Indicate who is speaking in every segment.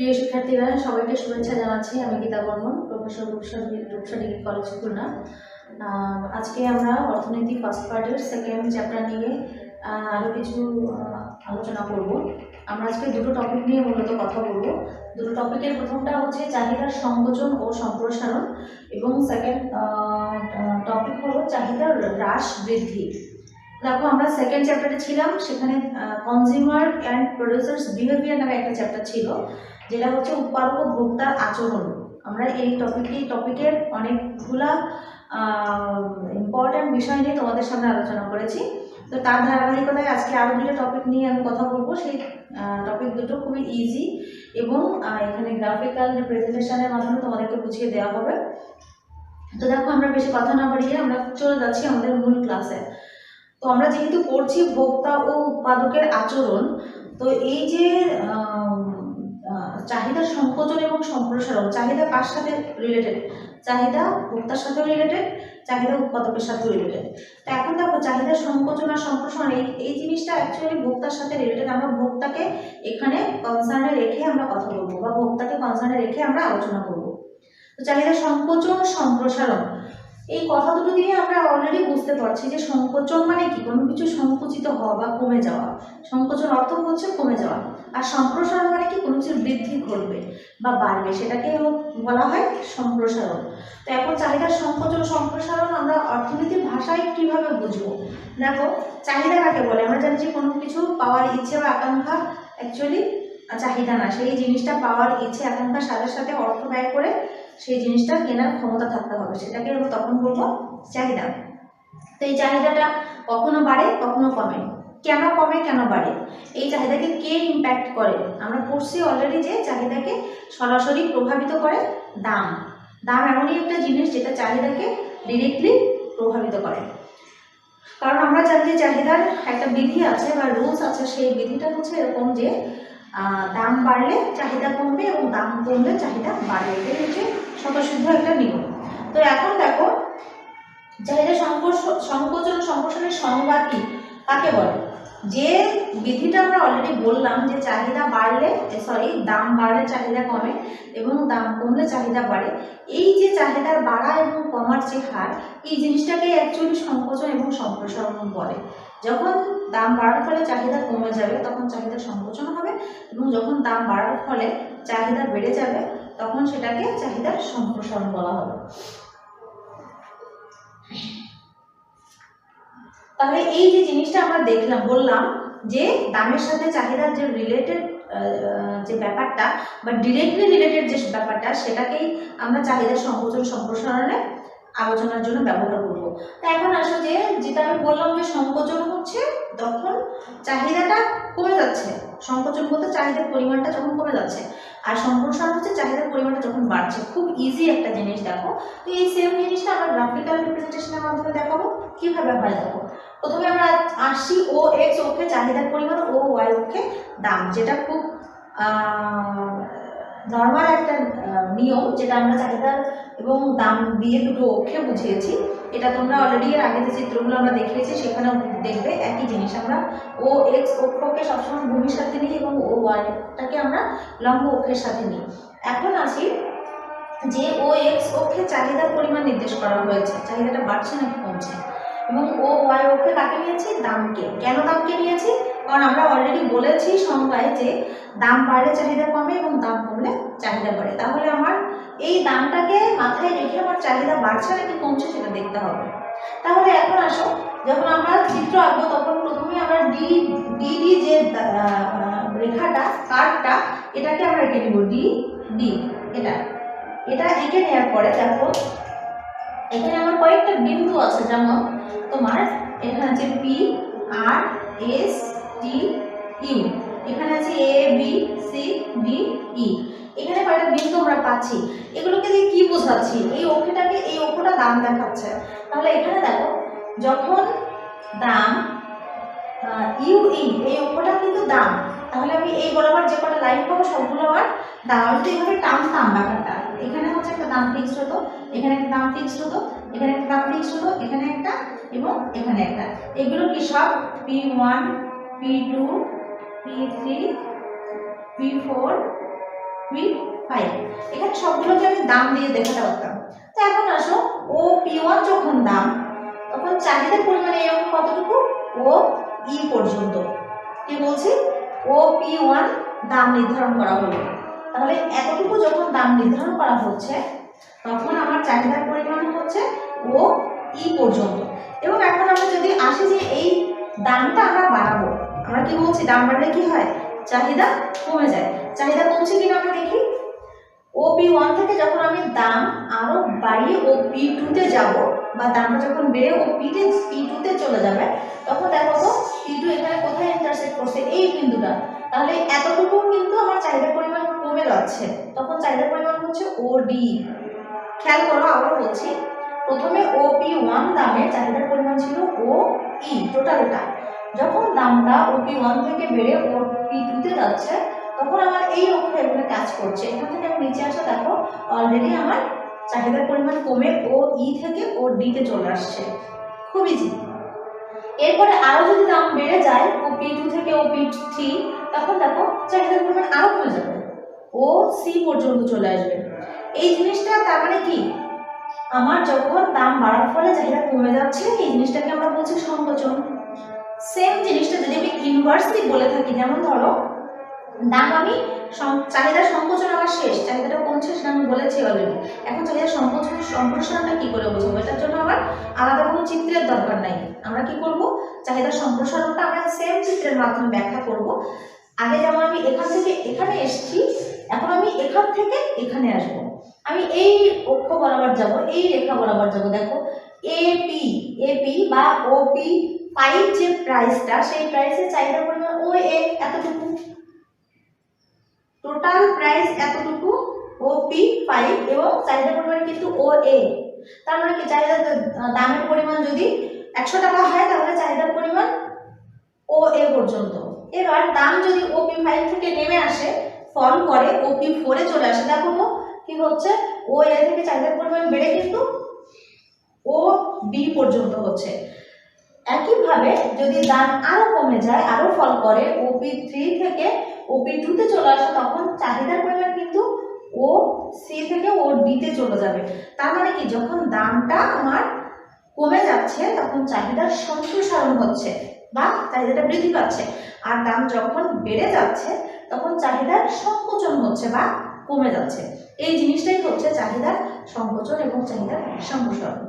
Speaker 1: প্রিয় শিক্ষার্থীরা, সবাইকে শুভেচ্ছা জানাচ্ছি। আমি Geeta Barman, professor Rupsha Rupsha degree college Khulna. আজকে আমরা অর্থনীতি ফার্স্ট পার্টের সেকেন্ড চ্যাপ্টার নিয়ে আরও কিছু আলোচনা করব। আমরা আজকে দুটো টপিক নিয়ে মূলত কথা বলব। দুটো টপিকের প্রথমটা হচ্ছে চাহিদার সংকোচন ও সম্প্রসারণ এবং সেকেন্ড টপিক হলো চাহিদার হ্রাস বৃদ্ধি। দেখো আমরা সেকেন্ড চ্যাপ্টারে ছিলাম, সেখানে কনজিউমার অ্যান্ড প্রডিউসার্স বিহেভিয়ার নামে একটা চ্যাপ্টার ছিল, যেটা হচ্ছে উৎপাদক ও ভোক্তার আচরণ। আমরা এই টপিক এই টপিকের অনেকগুলা ইম্পর্ট্যান্ট বিষয় নিয়ে তোমাদের সামনে আলোচনা করেছি। তো তার ধারাবাহিকতায় আজকে আরও দুটো টপিক নিয়ে আমি কথা বলব। সেই টপিক দুটো খুবই ইজি এবং এখানে গ্রাফিক্যাল প্রেজেন্টেশনের মাধ্যমে তোমাদেরকে বুঝিয়ে দেওয়া হবে। তো দেখো, আমরা বেশি কথা না বাড়িয়ে আমরা চলে যাচ্ছি আমাদের মূল ক্লাসে তো আমরা যেহেতু পড়ছি ভোক্তা ও উৎপাদকের আচরণ, তো এই যে চাহিদা সংকোচন এবং সম্প্রসারণ, চাহিদা কার সাথে রিলেটেড চাহিদা ভোক্তার সাথেও রিলেটেড চাহিদা উৎপাদকের সাথেও রিলেটেড তো এখন দেখো, চাহিদা সংকোচন আর সম্প্রসারণ, এই এই জিনিসটা অ্যাকচুয়ালি ভোক্তার সাথে রিলেটেড আমরা ভোক্তাকে এখানে কনসার্নে রেখে আমরা কথা বলব, বা ভোক্তাকে কনসার্নে রেখে আমরা আলোচনা করব। তো চাহিদা সংকোচন, সম্প্রসারণ এই কথা দুটো দিয়ে আমরা অলরেডি বুঝতে পারছি যে সংকোচন মানে কি? কোনো কিছু সংকুচিত হওয়া বা কমে যাওয়া। সংকোচন অর্থ হচ্ছে কমে যাওয়া। আর সম্প্রসারণ মানে কি? কোনো কিছুর বৃদ্ধি ঘটবে বা বাড়বে। সেটাকে বলা হয় সম্প্রসারণ। তো এখন চাহিদার সংকোচন, সম্প্রসারণ আমরা অর্থনীতির ভাষায় কীভাবে বুঝব? দেখো, চাহিদা কাকে বলে? আমরা জানি যে কোনো কিছু পাওয়ার ইচ্ছে বা আকাঙ্ক্ষা অ্যাকচুয়ালি চাহিদা না। সেই জিনিসটা পাওয়ার ইচ্ছে আকাঙ্ক্ষার সাথে সাথে অর্থ ব্যয় করে সেই জিনিসটা কেনার ক্ষমতা থাকতে হবে। সেটাকে তখন বলব চাহিদা। তো এই চাহিদাটা কখনো বাড়ে, কখনো কমে। কেন কমে, কেন বাড়ে? এই চাহিদাকে কে ইম্প্যাক্ট করে? আমরা পড়ছি অলরেডি যে চাহিদাকে সরাসরি প্রভাবিত করে দাম। দাম এমনই একটা জিনিস যেটা চাহিদাকে ডিরেক্টলি প্রভাবিত করে। কারণ আমরা জানি যে চাহিদার একটা বিধি আছে বা রুলস আছে, সেই বিধিটা হচ্ছে এরকম যে দাম বাড়লে চাহিদা কমবে এবং দাম কমলে চাহিদা বাড়বে। এটাই হচ্ছে স্বতঃসিদ্ধ একটা নিয়ম। তো এখন দেখো, চাহিদা সংকোচ সংকোচন সম্প্রসারণের সংজ্ঞা কি? কাকে বলে? যে বিধিটা আমরা অলরেডি বললাম যে চাহিদা বাড়লে সরি দাম বাড়লে চাহিদা কমে এবং দাম কমলে চাহিদা বাড়ে। এই যে চাহিদার বাড়া এবং কমার যে হার, এই জিনিসটাকে অ্যাকচুয়ালি সংকোচন এবং সম্প্রসারণ বলে। যখন দাম বাড়ার ফলে চাহিদা কমে যাবে, তখন চাহিদা সংকোচন হবে এবং যখন দাম বাড়ার ফলে চাহিদা বেড়ে যাবে, তখন সেটাকে চাহিদার সম্প্রসারণ বলা হবে। তাহলে এই যে জিনিসটা আমরা দেখলাম, বললাম যে দামের সাথে চাহিদার যে রিলেটেড যে ব্যাপারটা বা ডিরেক্টলি রিলেটেড যে ব্যাপারটা, সেটাকেই আমরা চাহিদার সংকোচন সম্প্রসারণে আলোচনার জন্য ব্যবহার করব। তা এখন আসো যে, যেটা আমি বললাম যে সংকোচন হচ্ছে, তখন চাহিদাটা কমে যাচ্ছে। সংকোচন বলতে চাহিদার পরিমাণটা যখন কমে যাচ্ছে, আর সম্প্রসারণ হচ্ছে চাহিদার পরিমাণটা যখন বাড়ছে। খুব ইজি একটা জিনিস দেখো। তো এই সেম জিনিসটা আমরা গ্রাফিক্যাল রিপ্রেজেন্টেশনের মাধ্যমে দেখাবো। কীভাবে হয় দেখো? প্রথমে আমরা আসি ও এক্স অক্ষে চাহিদার পরিমাণ ও ওয়াই অক্ষে দাম, যেটা খুব নর্মাল একটা নিয়ম যেটা আমরা চাহিদা এবং দাম দিয়ে দুটো অক্ষে বুঝিয়েছি, এটা তোমরা অলরেডি এর আগে যে চিত্রগুলো আমরা দেখিয়েছি, সেখানেও দেখবে একই জিনিস আমরা। ও এক্স অক্ষকে সবসময় ভূমির সাথে নিই এবং ও ওয়াইটাকে আমরা লম্ব অক্ষের সাথে নিই। এখন আসি যে ও এক্স অক্ষে চাহিদার পরিমাণ নির্দেশ করা হয়েছে, চাহিদাটা বাড়ছে নাকি কমছে? এবং ও ওয়াই অক্ষে কাকে নিয়েছি? দামকে। কেন দামকে নিয়েছি? কারণ আমরা অলরেডি বলেছি সংজ্ঞায় যে দাম বাড়লে চাহিদা কমে এবং দাম কমলে চাহিদা বাড়ে। তাহলে আমার এই দামটাকে মাথায় রেখে আমার চাহিদা বাড়ছে নাকি কমছে সেটা দেখতে হবে। তাহলে এখন আসো, যখন আমরা চিত্র আঁকবো তখন প্রথমে আমরা ডি ডি ডি যে রেখাটা, কার্ভটা, এটাকে আমরা এঁকে নিব ডি ডি এটা। এটা এঁকে নেওয়ার পরে দেখো, এখানে আমার কয়েকটা বিন্দু আছে, যেমন তোমার এখানে আছে P R S T U এখানে আছে A B C D E এখানে কয়েকটা বিন্দু আমরা পাচ্ছি। এগুলোকে দিয়ে কি বোঝাচ্ছি? এই অক্ষটাকে, এই অক্ষটা দাম দেখাচ্ছে। তাহলে এখানে দেখো, যখন দাম ইউ, ই, এই অক্ষটা কিন্তু দাম, তাহলে আমি এই বরাবর যে কটা লাইন পাবো, সবগুলো আমার দাম, আমি তো এইভাবে টানতাম ব্যাপারটা। এখানে হচ্ছে একটা দাম ফিক্সড হতো, এখানে একটা দাম ফিক্সড হতো, এখানে একটা দাম ফিক্সড হতো, এখানে একটা এবং এখানে একটা। এগুলো কি সব? P one P two P three P four P five এখানে সবগুলোকে আমি দাম দিয়ে দেখাতে পারতাম। তো এখন আসো, ও পি ওয়ান যখন দাম, তখন চাহিদার পরিমাণে এরকম কতটুকু? ও ই পর্যন্ত। কি বলছি? ও পি ওয়ান দাম নির্ধারণ করা হলো। তাহলে এতটুকু যখন দাম নির্ধারণ করা হচ্ছে, তখন আমার চাহিদার পরিমাণ হচ্ছে ও ই পর্যন্ত। এবং এখন আমরা যদি আসি যে এই দামটা আমরা বাড়াবো আমরা কি বলছি, দাম বাড়লে কি হয়? চাহিদা কমে যায়। চাহিদা কমছে কিনা আমরা দেখি? ও পি ওয়ান থেকে যখন আমি দাম আরও বাড়িয়ে ও পি টুতে যাব, বা দামটা যখন বেড়ে ও পিতে পি টুতে চলে যাবে, তখন দেখো তো পি টু এখানে কোথায় ইন্টারসেক্ট করছে? এই বিন্দুটা। তাহলে এতটুকু কিন্তু আমার চাহিদার পরিমাণ কমে যাচ্ছে। তখন চাহিদার পরিমাণ হচ্ছে ও ডি খেয়াল করো আবার বলছি, প্রথমে ও পি ওয়ান দামে চাহিদার পরিমাণ ছিল ও ই টোটালটা যখন দামটা ও পি ওয়ান থেকে বেড়ে ও পি টুতে যাচ্ছে, তখন আমার এই অক্ষ এখানে কাজ করছে। এখান থেকে আমি নিচে আসা, দেখো অলরেডি আমার চাহিদার পরিমাণ কমে ও ই থেকে ও ডিতে চলে আসছে। খুব ইজি এরপরে আরও যদি দাম বেড়ে যায় ও পি টু থেকে ও পি থ্রি তখন দেখো, চাহিদার পরিমাণ আরও কমে যাবে। ও সি পর্যন্ত চলে আসবে। এই জিনিসটা, তার মানে কি? আমার যখন দাম বাড়ার ফলে চাহিদা কমে যাচ্ছে, এই জিনিসটাকে আমরা বলছি সংকোচন। সেম জিনিসটা যদি আমি ইনভার্সলি বলে থাকি, যেমন ধরো, দাম আমি চাহিদার সংকোচন আমার শেষ, চাহিদাটা কমছে সেটা আমি বলেছি অলরেডি এখন চাহিদার সংকোচন সম্প্রসারণটা কি করে বুঝব? এটার জন্য আমার আলাদা কোনো চিত্রের দরকার নাই। আমরা কি করব? চাহিদার সম্প্রসারণটা আমরা সেম চিত্রের মাধ্যমে ব্যাখ্যা করব। আগে যেমন আমি এখান থেকে এখানে এসেছি, এখন আমি এখান থেকে এখানে আসব। আমি এই অক্ষ বরাবর যাব, এই রেখা বরাবর যাব। দেখো এপি এপি বা ওপি ফাইভ যে প্রাইসটা সেই প্রাইসের চাহিদার পরিমাণ ও এ এতটুকু। টোটাল প্রাইস এতটুকু ও পি ফাইভ এবং চাহিদার পরিমাণ কিন্তু ও এ তার মানে কি? চাহিদা দামের পরিমাণ যদি একশো টাকা হয়, তাহলে চাহিদার পরিমাণ ও এ পর্যন্ত। এবার দাম যদি ও পি ফাইভ থেকে নেমে আসে ফল করে ও পি ফোরে চলে আসে, দেখো কি হচ্ছে? ও এ থেকে চাহিদার পরিমাণ বেড়ে কিন্তু ও বি পর্যন্ত হচ্ছে। একইভাবে যদি দাম আরও কমে যায়, আরও ফল করে ওপি থ্রি থেকে ওপি টুতে চলে আসে, তখন চাহিদার পরিমাণ কিন্তু ও সি থেকে ও ডিতে চলে যাবে। তার মানে কি? যখন দামটা আমার কমে যাচ্ছে, তখন চাহিদার সম্প্রসারণ হচ্ছে বা চাহিদাটা বৃদ্ধি পাচ্ছে। আর দাম যখন বেড়ে যাচ্ছে, তখন চাহিদার সংকোচন হচ্ছে বা কমে যাচ্ছে। এই জিনিসটাই হচ্ছে চাহিদার সংকোচন এবং চাহিদার সম্প্রসারণ।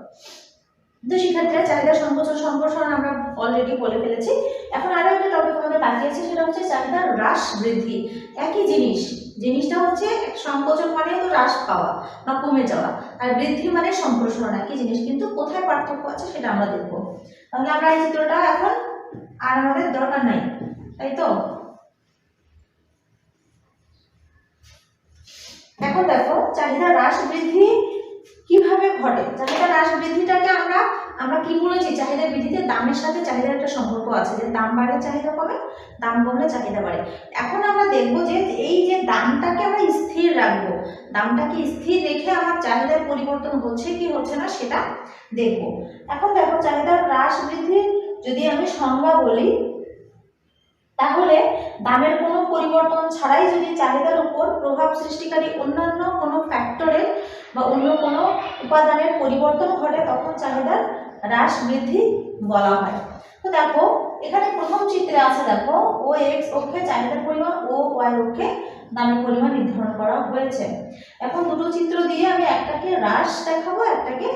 Speaker 1: তো শিক্ষার্থীরা চাহিদা সংকোচন সম্প্রসারণ আমরা অলরেডি বলে ফেলেছি। এখন আরও একটা টপিক আমাদের বাকি আছে, সেটা হচ্ছে চাহিদা হ্রাস বৃদ্ধি। একই জিনিস, জিনিসটা হচ্ছে সংকোচন মানে তো হ্রাস পাওয়া বা কমে যাওয়া। আর বৃদ্ধি মানে সম্প্রসারণ, একই জিনিস, কিন্তু কোথায় পার্থক্য আছে সেটা আমরা দেখব। তাহলে আমরা এই চিত্রটা এখন আর আমাদের দরকার নাই, তাই তো? এখন দেখো, চাহিদা হ্রাস বৃদ্ধি কীভাবে ঘটে? চাহিদা হ্রাস বৃদ্ধিটাকে আমরা আমরা কি বলেছি? চাহিদা বৃদ্ধিতে দামের সাথে চাহিদার একটা সম্পর্ক আছে যে দাম বাড়লে চাহিদা কমে, দাম কমলে চাহিদা বাড়ে। এখন আমরা দেখব যে এই যে দামটাকে আমরা স্থির রাখব, দামটাকে স্থির রেখে আমার চাহিদার পরিবর্তন হচ্ছে কি হচ্ছে না সেটা দেখব। এখন দেখো, চাহিদার হ্রাস বৃদ্ধি যদি আমি সংজ্ঞা বলি তাহলে দামের কোনো পরিবর্তন ছাড়াই যদি চাহিদার উপর প্রভাব সৃষ্টিকারী অন্যান্য কোনো ফ্যাক্টরের বা অন্য কোনো উপাদানের পরিবর্তন ঘটে, তখন চাহিদার হ্রাস বৃদ্ধি বলা হয়। তো দেখো, এখানে প্রথম চিত্রে আছে দেখো ও এক্স অক্ষে চাহিদার পরিমাণ ও ওয়াই অক্ষে দামের পরিমাণ নির্ধারণ করা হয়েছে। এখন দুটো চিত্র দিয়ে আমি একটাকে হ্রাস দেখাবো, একটাকে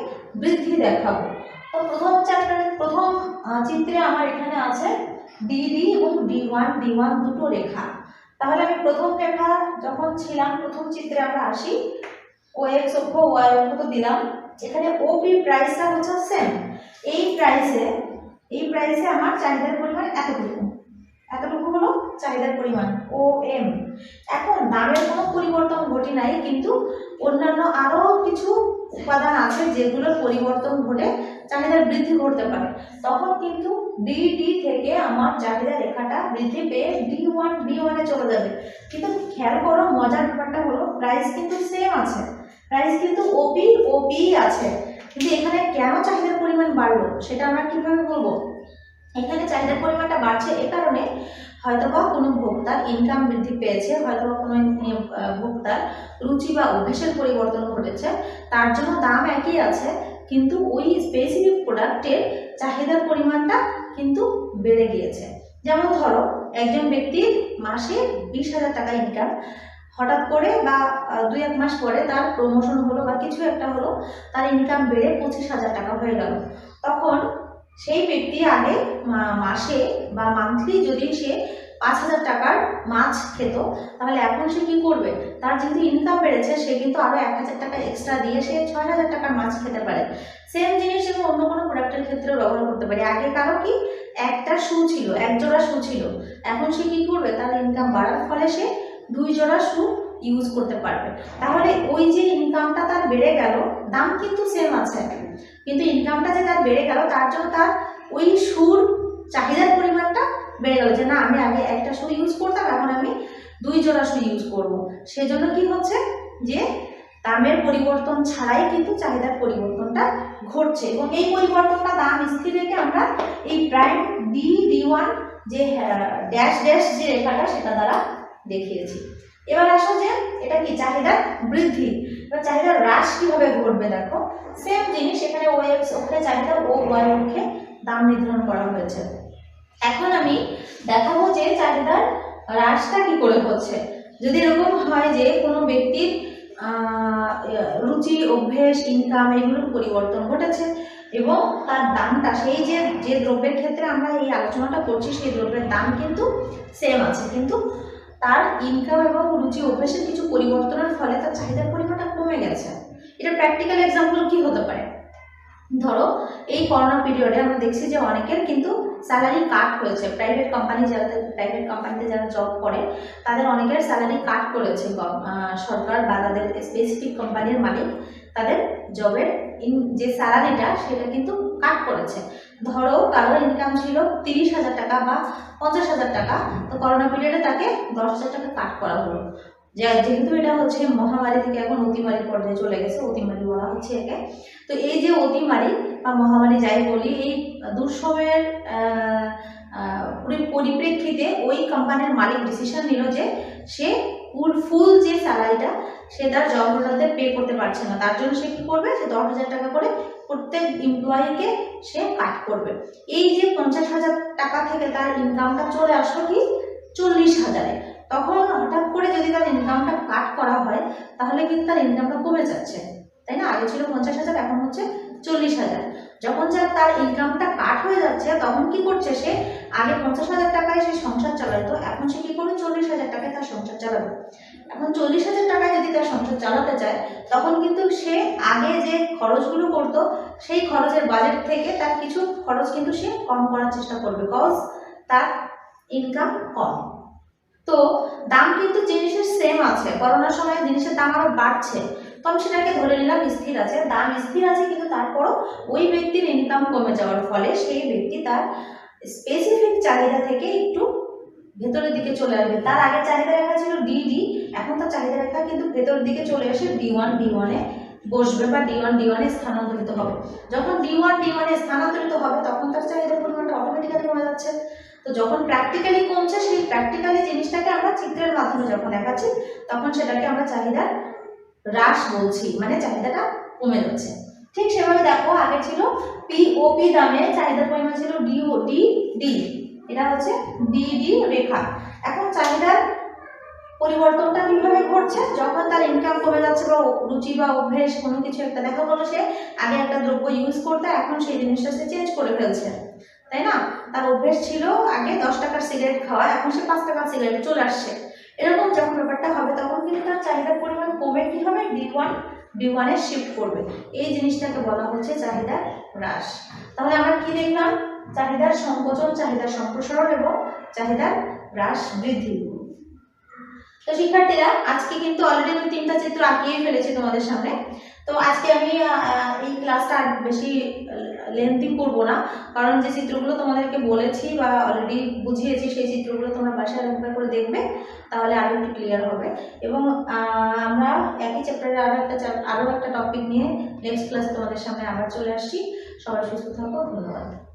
Speaker 1: বৃদ্ধি দেখাবো। তো প্রথম চ্যাপ্টারে প্রথম চিত্রে আমার এখানে আছে ডিডি এবং ডি ওয়ান ডি ওয়ান দুটো রেখা। তাহলে আমি প্রথম রেখা যখন ছিলাম, প্রথম চিত্রে আমরা আসি ও এক্স অক্ষ ওয়াই অক্ষ তো দিলাম। এখানে ওপি প্রাইসটা হচ্ছে সেম এই প্রাইসে এই প্রাইসে আমার চাহিদার পরিমাণ এতটুকু। এতটুকু হলো চাহিদার পরিমাণ ও এম এখন দামের কোনো পরিবর্তন ঘটে নাই, কিন্তু অন্যান্য আরও কিছু উপাদান আছে যেগুলোর পরিবর্তন ঘটে, চাহিদার বৃদ্ধি ঘটতে পারে। তখন কিন্তু ডি ডি থেকে আমার চাহিদা রেখাটা বৃদ্ধি পেয়ে ডি ওয়ান ডি ওয়ানে চলে যাবে। কিন্তু খেয়াল করো, মজার ব্যাপারটা হলো প্রাইস কিন্তু সেম আছে। প্রাইস কিন্তু ওপি ওপি আছে। কিন্তু এখানে কেন চাহিদার পরিমাণ বাড়লো, সেটা আমরা কীভাবে বলব? এখানে চাহিদার পরিমাণটা বাড়ছে এ কারণে হয়তোবা কোনো ভোক্তার ইনকাম বৃদ্ধি পেয়েছে, হয়তোবা কোনো ভোক্তার রুচি বা অভ্যেসের পরিবর্তন ঘটেছে, তার জন্য দাম একই আছে। কিন্তু ওই স্পেসিফিক প্রোডাক্টের চাহিদার পরিমাণটা কিন্তু বেড়ে গিয়েছে। যেমন ধরো, একজন ব্যক্তির মাসে বিশ হাজার টাকা ইনকাম হঠাৎ করে বা দুই এক মাস পরে তার প্রমোশন হলো বা কিছু একটা হলো, তার ইনকাম বেড়ে পঁচিশ হাজার টাকা হয়ে গেল। তখন সেই ব্যক্তি আগে মাসে বা মান্থলি যদি সে পাঁচ হাজার টাকার মাছ খেত, তাহলে এখন সে কী করবে? তার যেহেতু ইনকাম বেড়েছে, সে কিন্তু আরও এক হাজার টাকা এক্সট্রা দিয়ে সে ছয় হাজার টাকার মাছ খেতে পারে। সেম জিনিস এবং অন্য কোনো প্রোডাক্টের ক্ষেত্রেও ব্যবহার করতে পারে। আগে কারও কি? একটা শু ছিল এক জোড়া শু ছিল। এখন সে কী করবে? তার ইনকাম বাড়ার ফলে সে দুই জোড়া শু ইউজ করতে পারবে। তাহলে ওই যে ইনকামটা তার বেড়ে গেল, দাম কিন্তু সেম আছে কিন্তু ইনকামটা যে তার বেড়ে গেল, তার জন্য তার ওই সুর চাহিদার পরিমাণটা বেড়ে গেল যে না, আমি আগে একটা শু ইউজ করতাম, এখন আমি দুই জোড়া শু ইউজ করব। সেজন্য কি হচ্ছে যে, দামের পরিবর্তন ছাড়াই কিন্তু চাহিদার পরিবর্তনটা ঘটছে এবং এই পরিবর্তনটা দাম স্থির রেখে আমরা এই প্রাইম ডি ডি ওয়ান যে ড্যাশ ড্যাশ যে রেখাটা, সেটা দ্বারা দেখিয়েছি। এবার আসো যে, এটা কি চাহিদার বৃদ্ধি? এবার চাহিদার হ্রাস কীভাবে ঘটবে দেখো। সেম জিনিস এখানে ও এক্স ওখানে চাহিদা ও ওয়াই অক্ষে দাম নির্ধারণ করা হয়েছে। এখন আমি দেখাবো যে চাহিদার হ্রাসটা কি করে হচ্ছে। যদি এরকম হয় যে কোনো ব্যক্তির রুচি, অভ্যেস ইনকাম এগুলোর পরিবর্তন ঘটেছে এবং তার দামটা, সেই যে যে দ্রব্যের ক্ষেত্রে আমরা এই আলোচনাটা করছি, সেই দ্রব্যের দাম কিন্তু সেম আছে। কিন্তু তার ইনকাম এবং রুচি, অভ্যেসের কিছু পরিবর্তনের ফলে তার চাহিদার পরিমাণটা কমে গেছে। এটা প্র্যাকটিক্যাল এক্সাম্পল কি হতে পারে? ধরো, এই করোনা পিরিয়ডে আমরা দেখছি যে অনেকের কিন্তু স্যালারি কাট হয়েছে প্রাইভেট কোম্পানি যাদের প্রাইভেট কোম্পানিতে যারা জব করে, তাদের অনেকের স্যালারি কাট করেছে। সরকার বা তাদের স্পেসিফিক কোম্পানির মালিক তাদের জবের ইন যে স্যালারিটা সেটা কিন্তু কাট করেছে। ধরো, কারোর ইনকাম ছিল তিরিশ হাজার টাকা বা পঞ্চাশ হাজার টাকা, তো করোনা পিরিয়ডে তাকে দশ হাজার টাকা কাট করা হলো। যে- যেহেতু এটা হচ্ছে মহামারী থেকে এখন অতিমারি পর্যায়ে চলে গেছে, অতিমারি বলা হচ্ছে একে। তো এই যে অতিমারি বা মহামারী যাই বলি, এই দুঃসময়ের পরিপ্রেক্ষিতে ওই কোম্পানির মালিক ডিসিশন নিল যে সে ফুল ফুল যে স্যালারিটা সে তার জব হোল্ডারদের পে করতে পারছে না। তার জন্য সে কী করবে? সে দশ হাজার টাকা করে প্রত্যেক এমপ্লয়িকে সে কাট করবে। এই যে পঞ্চাশ হাজার টাকা থেকে তার ইনকামটা চলে আসলো কি? চল্লিশ হাজারে। তখন হঠাৎ করে যদি তার ইনকামটা কাট করা হয়, তাহলে কিন্তু তার ইনকামটা কমে যাচ্ছে। তাই না? আগে ছিল পঞ্চাশ হাজার, এখন হচ্ছে চল্লিশ হাজার। যখন যা তার ইনকামটা কাট হয়ে যাচ্ছে, তখন কি করছে সে? আগে পঞ্চাশ হাজার টাকায় সে সংসার চালাতো, এখন সে কি করবে? চল্লিশ হাজার টাকায় তার সংসার চালাবে। এখন চল্লিশ হাজার টাকায় যদি তার সংসার চালাতে চায়, তখন কিন্তু সে আগে যে খরচগুলো করতো, সেই খরচের বাজেট থেকে তার কিছু খরচ কিন্তু সে কম করার চেষ্টা করবে কজ তার ইনকাম কম। তো দাম কিন্তু জিনিসের সেম আছে। করোনার সময় জিনিসের দাম আরও বাড়ছে। তো আমি সেটাকে ধরে নিলাম স্থির আছে। দাম স্থির আছে কিন্তু তারপরও ওই ব্যক্তির ইনকাম কমে যাওয়ার ফলে সেই ব্যক্তি তার স্পেসিফিক চাহিদা থেকে একটু ভেতরের দিকে চলে আসবে। তার আগে চাহিদা রেখা ছিল ডি ডি এখন তার চাহিদা রেখা কিন্তু ভেতরের দিকে চলে এসে ডি ওয়ান ডি ওয়ানে বসবে বা ডি ওয়ান ডি ওয়ানে স্থানান্তরিত হবে। যখন ডি ওয়ান ডি ওয়ানে স্থানান্তরিত হবে, তখন তার চাহিদার পরিমাণটা অটোমেটিক্যালি কমে যাচ্ছে। তো যখন প্র্যাকটিক্যালি কমছে, সেই প্র্যাকটিক্যালি জিনিসটাকে আমরা চিত্রের মাধ্যমে যখন দেখাচ্ছি, তখন সেটাকে আমরা চাহিদার হ্রাস বলছি মানে চাহিদাটা কমে যাচ্ছে। ঠিক সেভাবে দেখো, আগে ছিল পি ও পি দামে চাহিদার পরিমাণ ছিল ডি ও ডি ডি এটা হচ্ছে ডি ডি রেখা। এখন চাহিদার পরিবর্তনটা কীভাবে ঘটছে? যখন তার ইনকাম কমে যাচ্ছে বা রুচি বা অভ্যেস, কোনো কিছু একটা, দেখা গেলো সে আগে একটা দ্রব্য ইউজ করতে, এখন সেই জিনিসটা সে চেঞ্জ করে ফেলছে। তাই না? তার অভ্যেস ছিল আগে দশ টাকার সিগারেট খাওয়া, এখন সে পাঁচ টাকার সিগারেট চলে আসছে। এরকম যখন ব্যাপারটা হবে, তখন কিন্তু তার চাহিদার পরিমাণ কমে কি হবে? ডি ওয়ান ডি ওয়ানে শিফট করবে। এই জিনিসটাকে বলা হচ্ছে চাহিদা হ্রাস। তাহলে আমরা কি দেখলাম? চাহিদার সংকোচন চাহিদার সম্প্রসারণ এবং চাহিদার হ্রাস বৃদ্ধি। তো শিক্ষার্থীরা, আজকে কিন্তু অলরেডি আমি তিনটা চিত্র আঁকিয়ে ফেলেছি তোমাদের সামনে। তো আজকে আমি এই ক্লাসটা বেশি লেন্থি করব না। কারণ যে চিত্রগুলো তোমাদেরকে বলেছি বা অলরেডি বুঝিয়েছি, সেই চিত্রগুলো তোমরা বাসায় একবার করে দেখবে, তাহলে আরও একটু ক্লিয়ার হবে। এবং আমরা একই চ্যাপ্টারে আরও একটা আরও একটা টপিক নিয়ে নেক্সট ক্লাসে তোমাদের সামনে আবার চলে আসছি। সবাই সুস্থ থাকো, ধন্যবাদ।